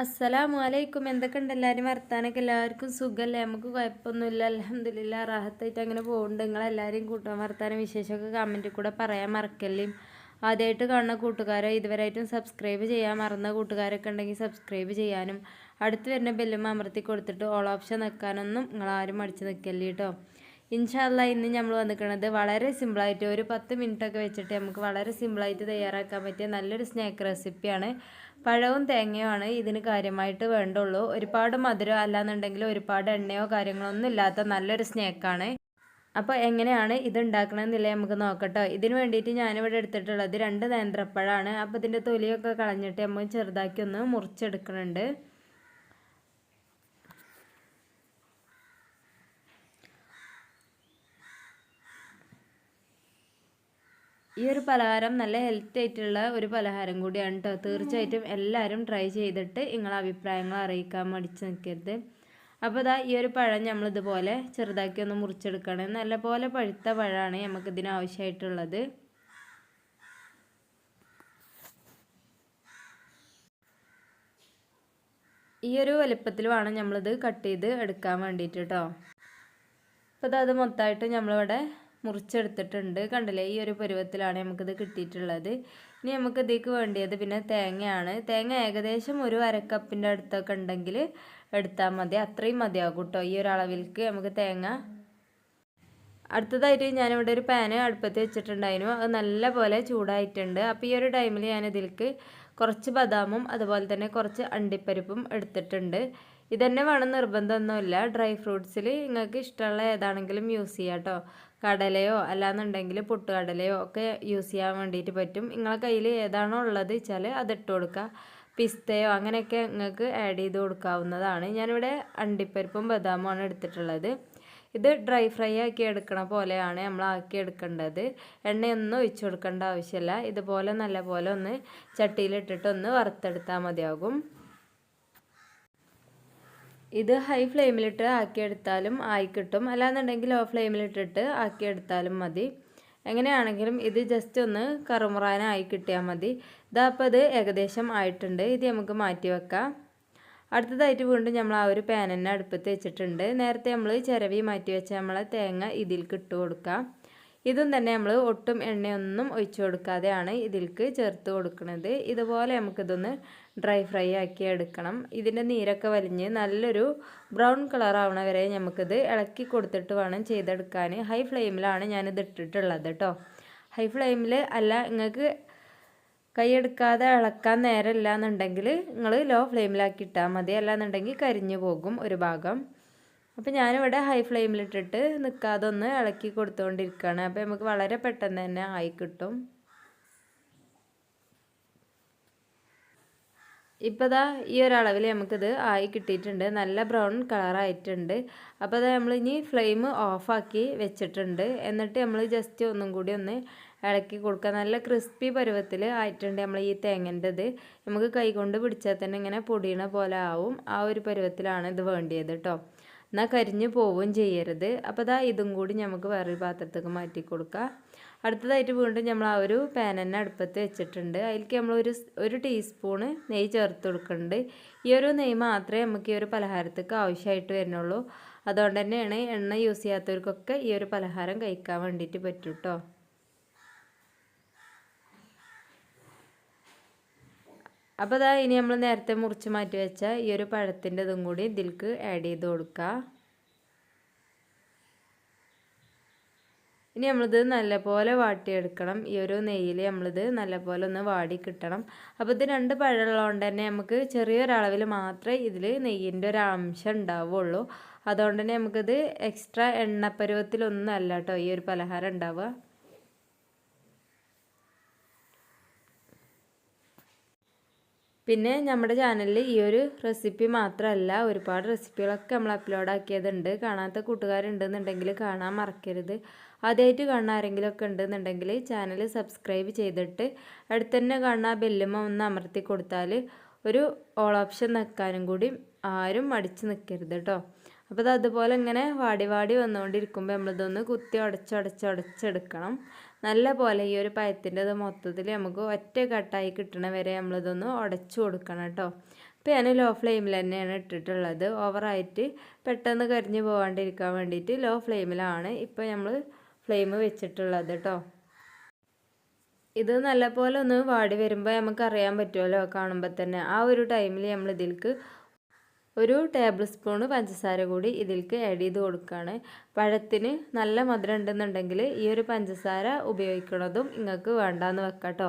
അസ്സലാമു അലൈക്കും എന്തൊക്കെയുണ്ട് എല്ലാവരും വർത്താനൊക്കെ എല്ലാവർക്കും സുഖമല്ലേ? നമുക്ക് കുഴപ്പമൊന്നുമില്ല. അലഹമില്ല റാഹത്തായിട്ട് അങ്ങനെ പോകുന്നുണ്ട് നിങ്ങളെല്ലാവരും കൂട്ടാൻ വർത്താനം വിശേഷമൊക്കെ കമന്റിൽ കൂടെ പറയാൻ മറക്കല്ലേ? ആദ്യമായിട്ട് കാണുന്ന കൂട്ടുകാരോ ഇതുവരെയായിട്ടും സബ്സ്ക്രൈബ് ചെയ്യാൻ മറന്ന കൂട്ടുകാരൊക്കെ ഉണ്ടെങ്കിൽ സബ്സ്ക്രൈബ് ചെയ്യാനും അടുത്ത് വരുന്ന ബെല്ലും അമർത്തി കൊടുത്തിട്ട് ഓൾ ഓപ്ഷൻ നിൽക്കാനൊന്നും നിങ്ങളാരും അടിച്ച് നിൽക്കല്ലേ കേട്ടോ ഇൻഷാല്ല ഇന്ന് നമ്മൾ വന്നിരിക്കുന്നത് വളരെ സിമ്പിളായിട്ട് ഒരു പത്ത് മിനിറ്റൊക്കെ വെച്ചിട്ട് നമുക്ക് വളരെ സിമ്പിളായിട്ട് തയ്യാറാക്കാൻ പറ്റിയ നല്ലൊരു സ്നാക്ക് റെസിപ്പിയാണ് പഴവും തേങ്ങയുമാണ് ഇതിന് കാര്യമായിട്ട് വേണ്ടുള്ളൂ. ഒരുപാട് മധുരം അല്ലാന്നുണ്ടെങ്കിൽ ഒരുപാട് എണ്ണയോ കാര്യങ്ങളോ ഒന്നും ഇല്ലാത്ത നല്ലൊരു സ്നാക്കാണ്. അപ്പോൾ എങ്ങനെയാണ് ഇത് ഉണ്ടാക്കണമെന്നില്ല നമുക്ക് നോക്കട്ടോ. ഇതിന് വേണ്ടിയിട്ട് ഞാനിവിടെ എടുത്തിട്ടുള്ളത് രണ്ട് നേന്ത്രപ്പഴമാണ് അപ്പോൾ ഇതിന്റെ തൊലിയൊക്കെ കളഞ്ഞിട്ട് നമ്മൾ ചെറുതാക്കി ഒന്ന് മുറിച്ചെടുക്കുന്നുണ്ട് ഈ ഒരു പലഹാരം നല്ല ഹെൽത്തി ആയിട്ടുള്ള ഒരു പലഹാരം കൂടിയാണ് കേട്ടോ തീർച്ചയായിട്ടും എല്ലാവരും ട്രൈ ചെയ്തിട്ട് നിങ്ങളെ അഭിപ്രായങ്ങൾ അറിയിക്കാൻ മടിച്ച് നിൽക്കരുത്. അപ്പോൾ ഇതാ ഈ ഒരു പഴം നമ്മൾ ഇതുപോലെ ചെറുതാക്കി ഒന്ന് മുറിച്ചെടുക്കണം. നല്ലപോലെ പഴുത്ത പഴമാണ് നമുക്ക് ഇതിന് ആവശ്യമായിട്ടുള്ളത്. ഈ ഒരു വലുപ്പത്തിൽ വേണം നമ്മളിത് കട്ട് ചെയ്ത് എടുക്കാൻ വേണ്ടിയിട്ട് കേട്ടോ അപ്പോൾ അത് മൊത്തമായിട്ട് നമ്മളിവിടെ മുറിച്ചെടുത്തിട്ടുണ്ട്. കണ്ടില്ലേ? ഈ ഒരു പരുവത്തിലാണ് നമുക്കിത് കിട്ടിയിട്ടുള്ളത്. ഇനി നമുക്ക് ഇതിലേക്ക് വേണ്ടിയത് പിന്നെ തേങ്ങയാണ്. തേങ്ങ ഏകദേശം ഒരു അരക്കപ്പിന്റെ അടുത്തൊക്കെ ഉണ്ടെങ്കിൽ എടുത്താൽ മതി. അത്രയും മതിയാകും കേട്ടോ ഈ ഒരു അളവിലേക്ക് നമുക്ക് തേങ്ങ. അടുത്തതായിട്ട് ഞാനിവിടെ ഒരു പാന് അടുപ്പത്ത് വെച്ചിട്ടുണ്ടായിരുന്നു. അത് നല്ല പോലെ ചൂടായിട്ടുണ്ട്. അപ്പോൾ ഈ ഒരു ടൈമിൽ ഞാൻ ഇതിലേക്ക് കുറച്ച് ബദാമും അതുപോലെ തന്നെ കുറച്ച് അണ്ടിപ്പരിപ്പും എടുത്തിട്ടുണ്ട്. ഇതന്നെ വേണം നിർബന്ധമൊന്നുമില്ല. ഡ്രൈ ഫ്രൂട്ട്സിൽ നിങ്ങൾക്ക് ഇഷ്ടമുള്ള ഏതാണെങ്കിലും യൂസ് ചെയ്യാം കേട്ടോ. കടലയോ അല്ലാന്നുണ്ടെങ്കിൽ പൊട്ടുകടലയോ ഒക്കെ യൂസ് ചെയ്യാൻ വേണ്ടിയിട്ട് പറ്റും. നിങ്ങളെ കയ്യിൽ ഏതാണോ ഉള്ളത് വെച്ചാൽ അത് ഇട്ട് കൊടുക്കുക. പിസ്തയോ അങ്ങനെയൊക്കെ നിങ്ങൾക്ക് ആഡ് ചെയ്ത് കൊടുക്കാവുന്നതാണ്. ഞാനിവിടെ അണ്ടിപ്പരിപ്പും ബദാമുമാണ് എടുത്തിട്ടുള്ളത്. ഇത് ഡ്രൈ ഫ്രൈ ആക്കി എടുക്കണ പോലെയാണ് നമ്മൾ ആക്കി എടുക്കേണ്ടത്. എണ്ണയൊന്നും ഒഴിച്ചു കൊടുക്കേണ്ട ആവശ്യമില്ല. ഇതുപോലെ നല്ല പോലെ ഒന്ന് ചട്ടിയിലിട്ടിട്ട് ഒന്ന് വറുത്തെടുത്താൽ മതിയാകും. ഇത് ഹൈ ഫ്ലെയിമിലിട്ട് ആക്കിയെടുത്താലും ആയി കിട്ടും അല്ലാന്നുണ്ടെങ്കിൽ ലോ ഫ്ലെയിമിലിട്ടിട്ട് ആക്കിയെടുത്താലും മതി. എങ്ങനെയാണെങ്കിലും ഇത് ജസ്റ്റ് ഒന്ന് കറുമുറാനായി കിട്ടിയാൽ മതി. ഇതപ്പോൾ ഇത് ഏകദേശം ആയിട്ടുണ്ട്. ഇത് നമുക്ക് മാറ്റി വെക്കാം. അടുത്തതായിട്ട് വീണ്ടും നമ്മൾ ആ ഒരു പാൻ അടുപ്പത്ത് വെച്ചിട്ടുണ്ട്. നേരത്തെ നമ്മൾ ചിരവി മാറ്റി വെച്ച നമ്മളെ തേങ്ങ ഇതിൽ ഇട്ട് കൊടുക്കാം. ഇതും തന്നെ നമ്മൾ ഒട്ടും എണ്ണയൊന്നും ഒഴിച്ചു കൊടുക്കാതെയാണ് ഇതിലേക്ക് ചേർത്ത് കൊടുക്കുന്നത് ഇതുപോലെ നമുക്കിതൊന്ന് ഡ്രൈ ഫ്രൈ ആക്കി എടുക്കണം. ഇതിന്റെ നീരൊക്കെ വലിഞ്ഞ് നല്ലൊരു ബ്രൗൺ കളർ ആവണ വരെ നമുക്കിത് ഇളക്കി കൊടുത്തിട്ട് വേണം ചെയ്തെടുക്കാൻ ഹൈ ഫ്ലെയിമിലാണ് ഞാനിത് ഇട്ടിട്ടുള്ളത് കേട്ടോ ഹൈ ഫ്ലെയിമിൽ അല്ല നിങ്ങൾക്ക് കൈയെടുക്കാതെ ഇളക്കാൻ നേരമില്ല എന്നുണ്ടെങ്കിൽ നിങ്ങൾ ലോ ഫ്ലെയിമിലാക്കി ഇട്ടാൽ മതി. അല്ല എന്നുണ്ടെങ്കിൽ കരിഞ്ഞു പോകും ഒരു ഭാഗം. അപ്പോൾ ഞാനിവിടെ ഹൈ ഫ്ലെയിമിലിട്ടിട്ട് നിൽക്കാതെ ഒന്ന് ഇളക്കി കൊടുത്തുകൊണ്ടിരിക്കുകയാണ് അപ്പോൾ നമുക്ക് വളരെ പെട്ടെന്ന് തന്നെ ആയി കിട്ടും. ഇപ്പോൾ ദാ ഈ ഒരളവിൽ നമുക്കിത് ആയി കിട്ടിയിട്ടുണ്ട്. നല്ല ബ്രൗൺ കളറായിട്ടുണ്ട് അപ്പോൾ അത് നമ്മൾ ഇനി ഫ്ലെയിം ഓഫാക്കി വെച്ചിട്ടുണ്ട്. എന്നിട്ട് നമ്മൾ ജസ്റ്റ് ഒന്നും കൂടി ഒന്ന് ഇളക്കി കൊടുക്കുക. നല്ല ക്രിസ്പി പരുവത്തിൽ ആയിട്ടുണ്ട് നമ്മൾ ഈ തേങ്ങന്റെത്. നമുക്ക് കൈകൊണ്ട് പിടിച്ചാൽ തന്നെ ഇങ്ങനെ പൊടിയണ പോലെ ആവും. ആ ഒരു പരുവത്തിലാണ് ഇത് വേണ്ടിയത് കേട്ടോ എന്നാൽ കരിഞ്ഞു പോവുകയും ചെയ്യരുത്. അപ്പോൾ ഇതാ ഇതും കൂടി നമുക്ക് വേറൊരു പാത്രത്തേക്ക് മാറ്റി കൊടുക്കാം. അടുത്തതായിട്ട് വീണ്ടും നമ്മൾ ആ ഒരു പാൻ തന്നെ അടുപ്പത്ത് വെച്ചിട്ടുണ്ട്. അതിലേക്ക് നമ്മൾ ഒരു ഒരു ടീസ്പൂണ് നെയ്യ് ചേർത്ത് കൊടുക്കുന്നുണ്ട്. ഈ ഒരു നെയ്യ് മാത്രമേ നമുക്ക് ഈ ഒരു പലഹാരത്തേക്ക് ആവശ്യമായിട്ട് വരുന്നുള്ളൂ. അതുകൊണ്ട് തന്നെയാണ് എണ്ണ യൂസ് ചെയ്യാത്തവർക്കൊക്കെ ഈ ഒരു പലഹാരം കഴിക്കാൻ വേണ്ടിയിട്ട് പറ്റും കേട്ടോ അപ്പോൾ അതാ ഇനി നമ്മൾ നേരത്തെ മുറിച്ച് മാറ്റി വെച്ച ഈ ഒരു പഴത്തിന്റെ ഇതും കൂടി ഇതിൽക്ക് ആഡ് ചെയ്ത് കൊടുക്കുക ഇനി നമ്മളിത് നല്ലപോലെ വാട്ടിയെടുക്കണം. ഈ ഒരു നെയ്യിൽ നമ്മളിത് നല്ലപോലെ ഒന്ന് വാടി കിട്ടണം. അപ്പോൾ ഇത് രണ്ട് പഴമുള്ളതുകൊണ്ട് തന്നെ നമുക്ക് ചെറിയൊരളവിൽ മാത്രമേ ഇതിൽ നെയ്യിന്റെ ഒരു അംശം ഉണ്ടാവുള്ളൂ. അതുകൊണ്ട് തന്നെ നമുക്കിത് എക്സ്ട്രാ എണ്ണപ്പരുവത്തിലൊന്നും അല്ല കേട്ടോ ഈ ഒരു പലഹാരം ഉണ്ടാവുക. പിന്നെ നമ്മുടെ ചാനലിൽ ഈ ഒരു റെസിപ്പി മാത്രമല്ല ഒരുപാട് റെസിപ്പികളൊക്കെ നമ്മൾ അപ്ലോഡ് ആക്കിയതുണ്ട്. കാണാത്ത കൂട്ടുകാരുണ്ടെന്നുണ്ടെങ്കിൽ കാണാൻ മറക്കരുത്. ആദ്യമായിട്ട് കാണുന്ന ആരെങ്കിലും ഒക്കെ ഉണ്ടെന്നുണ്ടെങ്കിൽ ചാനൽ സബ്സ്ക്രൈബ് ചെയ്തിട്ട് അടുത്തന്നെ കാണുന്ന ബെല്ലുമ്മ ഒന്ന് അമർത്തി കൊടുത്താൽ ഒരു ഓൾ ഓപ്ഷൻ നിൽക്കാനും കൂടി ആരും മടിച്ച് നിൽക്കരുത് കേട്ടോ അപ്പോൾ അത് അതുപോലെ ഇങ്ങനെ വാടി വാടി വന്നുകൊണ്ടിരിക്കുമ്പോൾ നമ്മളിതൊന്ന് കുത്തി ഉടച്ചുടച്ചുടച്ചെടുക്കണം നല്ല പോലെ ഈ ഒരു പഴത്തിന്റെ അത് മൊത്തത്തിൽ നമുക്ക് ഒറ്റ കട്ടായി കിട്ടണ വരെ നമ്മളിതൊന്ന് ഉടച്ചു കൊടുക്കണം കേട്ടോ. അപ്പോൾ ഞാൻ ലോ ഫ്ലെയിമിൽ തന്നെയാണ് ഇട്ടിട്ടുള്ളത്. ഓവറായിട്ട് പെട്ടെന്ന് കരിഞ്ഞു പോകാണ്ടിരിക്കാൻ വേണ്ടിയിട്ട് ലോ ഫ്ലെയിമിലാണ് ഇപ്പോൾ നമ്മൾ ഫ്ലെയിം വെച്ചിട്ടുള്ളത് കേട്ടോ. ഇത് നല്ലപോലെ ഒന്ന് വാടി വരുമ്പോൾ നമുക്കറിയാൻ പറ്റുമല്ലോ കാണുമ്പോൾ തന്നെ. ആ ഒരു ടൈമിൽ നമ്മൾ ഇതിലേക്ക് ഒരു ടേബിൾ സ്പൂണ് പഞ്ചസാര കൂടി ഇതിലേക്ക് ആഡ് ചെയ്ത് കൊടുക്കുകയാണ് പഴത്തിന് നല്ല മധുരം ഉണ്ടെന്നുണ്ടെങ്കിൽ ഈ ഒരു പഞ്ചസാര ഉപയോഗിക്കുന്നതും നിങ്ങൾക്ക് വേണ്ടാന്ന് വെക്കാം കേട്ടോ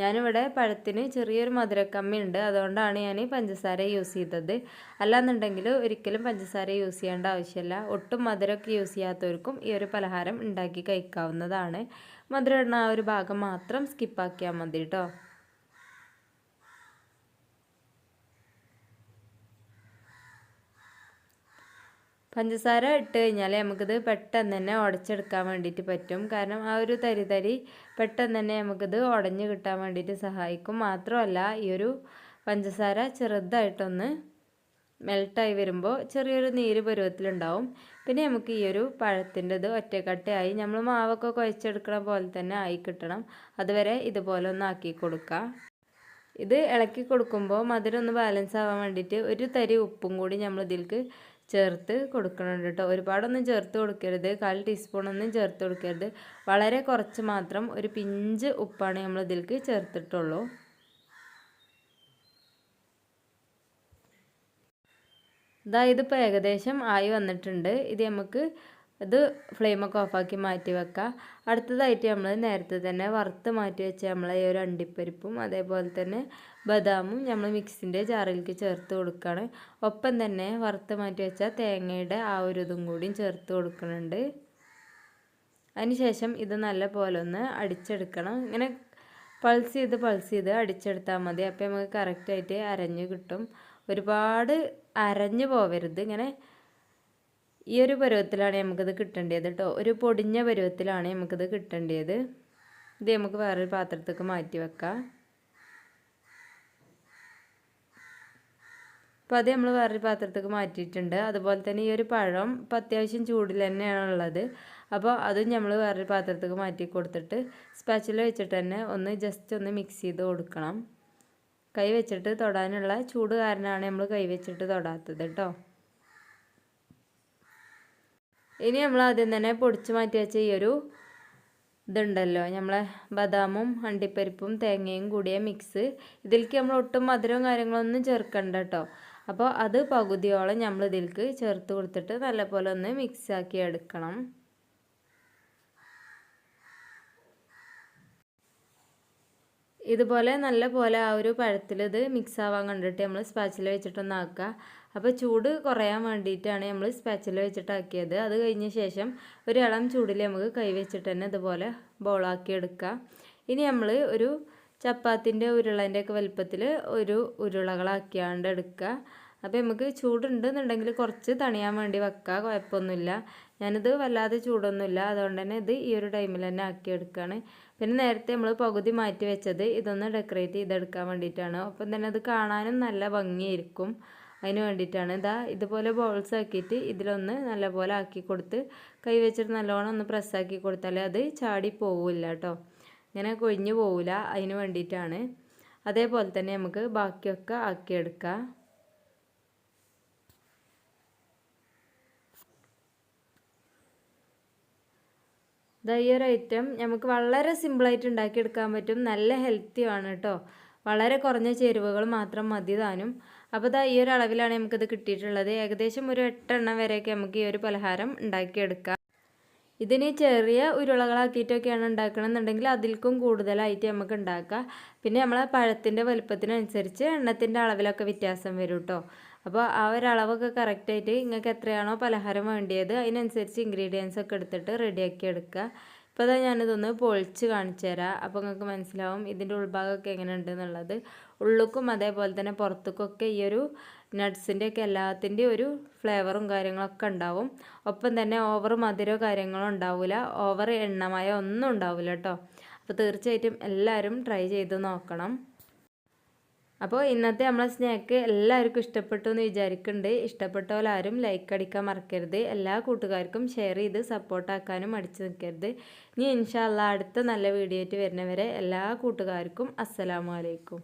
ഞാനിവിടെ പഴത്തിന് ചെറിയൊരു മധുരക്കമ്മി ഉണ്ട്. അതുകൊണ്ടാണ് ഞാൻ പഞ്ചസാര യൂസ് ചെയ്തത്. അല്ലാന്നുണ്ടെങ്കിൽ ഒരിക്കലും പഞ്ചസാര യൂസ് ചെയ്യേണ്ട ആവശ്യമില്ല ഒട്ടും മധുരമൊക്കെ യൂസ് ചെയ്യാത്തവർക്കും ഈ ഒരു പലഹാരം ഉണ്ടാക്കി കഴിക്കാവുന്നതാണ്. മധുരം ഇടുന്ന ആ ഒരു ഭാഗം മാത്രം സ്കിപ്പാക്കിയാൽ മതി കേട്ടോ പഞ്ചസാര ഇട്ട് കഴിഞ്ഞാൽ നമുക്കിത് പെട്ടെന്ന് തന്നെ ഉടച്ചെടുക്കാൻ വേണ്ടിയിട്ട് പറ്റും. കാരണം ആ ഒരു തരി തരി പെട്ടെന്ന് തന്നെ നമുക്കിത് ഉടഞ്ഞു കിട്ടാൻ വേണ്ടിയിട്ട് സഹായിക്കും. മാത്രമല്ല ഈ ഒരു പഞ്ചസാര ചെറുതായിട്ടൊന്ന് മെൽട്ടായി വരുമ്പോൾ ചെറിയൊരു നീര് പരുവത്തിലുണ്ടാവും. പിന്നെ നമുക്ക് ഈ ഒരു പഴത്തിന്റെത് ഒറ്റക്കട്ടയായി നമ്മൾ മാവൊക്കെ കുഴച്ചെടുക്കണ പോലെ തന്നെ ആയി കിട്ടണം. അതുവരെ ഇതുപോലെ ഒന്ന് ആക്കി കൊടുക്കുക. ഇത് ഇളക്കി കൊടുക്കുമ്പോൾ മധുരം ഒന്ന് ബാലൻസ് ആവാൻ വേണ്ടിയിട്ട് ഒരു തരി ഉപ്പും കൂടി നമ്മൾ ചേർത്ത് കൊടുക്കണം കേട്ടോ. ഒരുപാടൊന്നും ചേർത്ത് കൊടുക്കരുത്. കാൽ ടീസ്പൂണൊന്നും ചേർത്ത് കൊടുക്കരുത്. വളരെ കുറച്ച് മാത്രം ഒരു പിഞ്ച് ഉപ്പാണ് നമ്മൾ ഇതിലേക്ക് ചേർത്തിട്ടുള്ളൂ. ഇതാ ഇതിപ്പോൾ ഏകദേശം ആയി വന്നിട്ടുണ്ട്. ഇത് നമുക്ക് ഇത് ഫ്ലെയിമൊക്കെ ഓഫാക്കി മാറ്റി വെക്കുക അടുത്തതായിട്ട് നമ്മൾ നേരത്തെ തന്നെ വറുത്ത് മാറ്റി വെച്ച നമ്മൾ ഈ ഒരു അണ്ടിപ്പരിപ്പും അതേപോലെ തന്നെ ബദാമും നമ്മൾ മിക്സിന്റെ ജാറിലേക്ക് ചേർത്ത് കൊടുക്കുകയാണ് ഒപ്പം തന്നെ വറുത്ത് മാറ്റി വെച്ച തേങ്ങയുടെ ആ ഒരു ഇതും കൂടിയും ചേർത്ത് കൊടുക്കുന്നുണ്ട്. അതിനുശേഷം ഇത് നല്ല പോലെ ഒന്ന് അടിച്ചെടുക്കണം. ഇങ്ങനെ പൾസ് ചെയ്ത് പൾസ് ചെയ്ത് അടിച്ചെടുത്താൽ മതി. അപ്പോൾ നമുക്ക് കറക്റ്റായിട്ട് അരഞ്ഞ് കിട്ടും. ഒരുപാട് അരഞ്ഞു പോവരുത്. ഇങ്ങനെ ഈ ഒരു പരുവത്തിലാണ് നമുക്കിത് കിട്ടേണ്ടത് കേട്ടോ ഒരു പൊടിഞ്ഞ പരുവത്തിലാണ് നമുക്കിത് കിട്ടേണ്ടത് ഇത് നമുക്ക് വേറൊരു പാത്രത്തേക്ക് മാറ്റി വെക്കാം. അപ്പോൾ അത് നമ്മൾ വേറൊരു പാത്രത്തേക്ക് മാറ്റിയിട്ടുണ്ട്. അതുപോലെ തന്നെ ഈ ഒരു പഴം ഇപ്പം അത്യാവശ്യം ചൂടിൽ തന്നെയാണ് ഉള്ളത്. അപ്പോൾ അതും നമ്മൾ വേറൊരു പാത്രത്തേക്ക് മാറ്റി കൊടുത്തിട്ട് സ്പാച്ചിൽ വെച്ചിട്ട് തന്നെ ഒന്ന് ജസ്റ്റ് ഒന്ന് മിക്സ് ചെയ്ത് കൊടുക്കണം. കൈ വെച്ചിട്ട് തൊടാനുള്ള ചൂട് കാരണമാണ് നമ്മൾ കൈ വെച്ചിട്ട് തൊടാത്തത് കേട്ടോ ഇനി നമ്മൾ ആദ്യം തന്നെ പൊടിച്ച് മാറ്റി വെച്ച ഈ ഒരു ഇതുണ്ടല്ലോ നമ്മളെ ബദാമും അണ്ടിപ്പരിപ്പും തേങ്ങയും കൂടിയ മിക്സ് ഇതിലേക്ക് നമ്മൾ ഒട്ടും മധുരവും കാര്യങ്ങളൊന്നും ചേർക്കണ്ട കേട്ടോ അപ്പോൾ അത് പകുതിയോളം നമ്മൾ ഇതിലേക്ക് ചേർത്ത് കൊടുത്തിട്ട് നല്ലപോലെ ഒന്ന് മിക്സ് ആക്കി എടുക്കണം. ഇതുപോലെ നല്ല പോലെ ആ ഒരു പഴത്തിൽ ഇത് മിക്സ് ആവാൻ കണ്ടിട്ട് നമ്മൾ സ്പാച്ചിൽ വെച്ചിട്ടൊന്ന് ആക്കുക. അപ്പോൾ ചൂട് കുറയാൻ വേണ്ടിയിട്ടാണ് നമ്മൾ സ്പാച്ചിൽ വെച്ചിട്ടാക്കിയത്. അത് കഴിഞ്ഞ ശേഷം ഒരു ഇളം ചൂടിൽ നമുക്ക് കൈ വെച്ചിട്ട് തന്നെ ഇതുപോലെ ബോളാക്കി എടുക്കുക ഇനി നമ്മൾ ഒരു ചപ്പാത്തിന്റെ ഉരുളന്റെ ഒക്കെ വലുപ്പത്തിൽ ഒരു ഉരുളകളാക്കിയാണ്ട് എടുക്കുക. അപ്പോൾ നമുക്ക് ചൂടുണ്ടെന്നുണ്ടെങ്കിൽ കുറച്ച് തണിയാൻ വേണ്ടി വെക്കുക കുഴപ്പമൊന്നുമില്ല. ഞാനിത് വല്ലാതെ ചൂടൊന്നുമില്ല അതുകൊണ്ട് തന്നെ ഇത് ഈ ഒരു ടൈമിൽ തന്നെ ആക്കി എടുക്കുകയാണ്. പിന്നെ നേരത്തെ നമ്മൾ പകുതി മാറ്റി വെച്ചത് ഇതൊന്ന് ഡെക്കറേറ്റ് ചെയ്തെടുക്കാൻ വേണ്ടിയിട്ടാണ്. അപ്പം തന്നെ അത് കാണാനും നല്ല ഭംഗിയായിരിക്കും. അതിന് വേണ്ടിയിട്ടാണ്. ഇതാ ഇതുപോലെ ബോൾസ് ആക്കിയിട്ട് ഇതിലൊന്ന് നല്ലപോലെ ആക്കി കൊടുത്ത് കൈ വെച്ചിട്ട് നല്ലോണം ഒന്ന് പ്രസ്സാക്കി കൊടുത്താൽ അത് ചാടി പോവില്ല കേട്ടോ. ഇങ്ങനെ കൊഴിഞ്ഞു പോവില്ല അതിന് വേണ്ടിയിട്ടാണ്. അതേപോലെ തന്നെ നമുക്ക് ബാക്കിയൊക്കെ ആക്കിയെടുക്കാം. ഈ ഒരു ഐറ്റം നമുക്ക് വളരെ സിമ്പിളായിട്ട് ഉണ്ടാക്കിയെടുക്കാൻ പറ്റും. നല്ല ഹെൽത്തിയാണ് കേട്ടോ. വളരെ കുറഞ്ഞ ചേരുവകൾ മാത്രം മതി താനും. അപ്പോൾ ഇതാ ഈ ഒരു അളവിലാണ് നമുക്കിത് കിട്ടിയിട്ടുള്ളത്. ഏകദേശം ഒരു എട്ടെണ്ണം വരെയൊക്കെ നമുക്ക് ഈ ഒരു പലഹാരം ഉണ്ടാക്കിയെടുക്കാം. ഇതിന് ചെറിയ ഉരുളകളാക്കിയിട്ടൊക്കെയാണ് ഉണ്ടാക്കണമെന്നുണ്ടെങ്കിൽ അതിൽക്കും കൂടുതലായിട്ട് നമുക്ക് ഉണ്ടാക്കാം. പിന്നെ നമ്മൾ പഴത്തിന്റെ വലുപ്പത്തിനനുസരിച്ച് എണ്ണത്തിന്റെ അളവിലൊക്കെ വ്യത്യാസം വരും കേട്ടോ അപ്പോൾ ആ ഒരളവൊക്കെ കറക്റ്റായിട്ട് നിങ്ങൾക്ക് എത്രയാണോ പലഹാരം വേണ്ടിയത് അതിനനുസരിച്ച് ഇൻഗ്രീഡിയൻസ് ഒക്കെ എടുത്തിട്ട് റെഡിയാക്കി എടുക്കുക. ഇപ്പോൾ അതാ ഞാനിതൊന്ന് പൊളിച്ച് കാണിച്ചു തരാം അപ്പോൾ നിങ്ങൾക്ക് മനസ്സിലാവും ഇതിന്റെ ഉൾഭാഗമൊക്കെ എങ്ങനെയുണ്ട് എന്നുള്ളത് ഉള്ളുക്കും അതേപോലെ തന്നെ പുറത്തേക്കൊക്കെ ഈ ഒരു നട്ട്സിന്റെ ഒക്കെ എല്ലാത്തിന്റെയും ഒരു ഫ്ലേവറും കാര്യങ്ങളൊക്കെ ഉണ്ടാവും. ഒപ്പം തന്നെ ഓവർ മധുരമോ കാര്യങ്ങളോ ഉണ്ടാവില്ല ഓവർ എണ്ണമയോ ഒന്നും ഉണ്ടാവില്ല കേട്ടോ. അപ്പോൾ തീർച്ചയായിട്ടും എല്ലാവരും ട്രൈ ചെയ്ത് നോക്കണം. അപ്പോൾ ഇന്നത്തെ നമ്മളെ സ്നാക്ക് എല്ലാവർക്കും ഇഷ്ടപ്പെട്ടു എന്ന് വിചാരിക്കുന്നുണ്ട് ഇഷ്ടപ്പെട്ടവരാരും ലൈക്ക് അടിക്കാൻ മറക്കരുത്. എല്ലാ കൂട്ടുകാർക്കും ഷെയർ ചെയ്ത് സപ്പോർട്ടാക്കാനും അടിച്ചു നിൽക്കരുത്. ഇനി ഇൻഷാല്ല അടുത്ത നല്ല വീഡിയോ ആയിട്ട് വരുന്നവരെ എല്ലാ കൂട്ടുകാർക്കും അസ്സലാമു അലൈക്കും.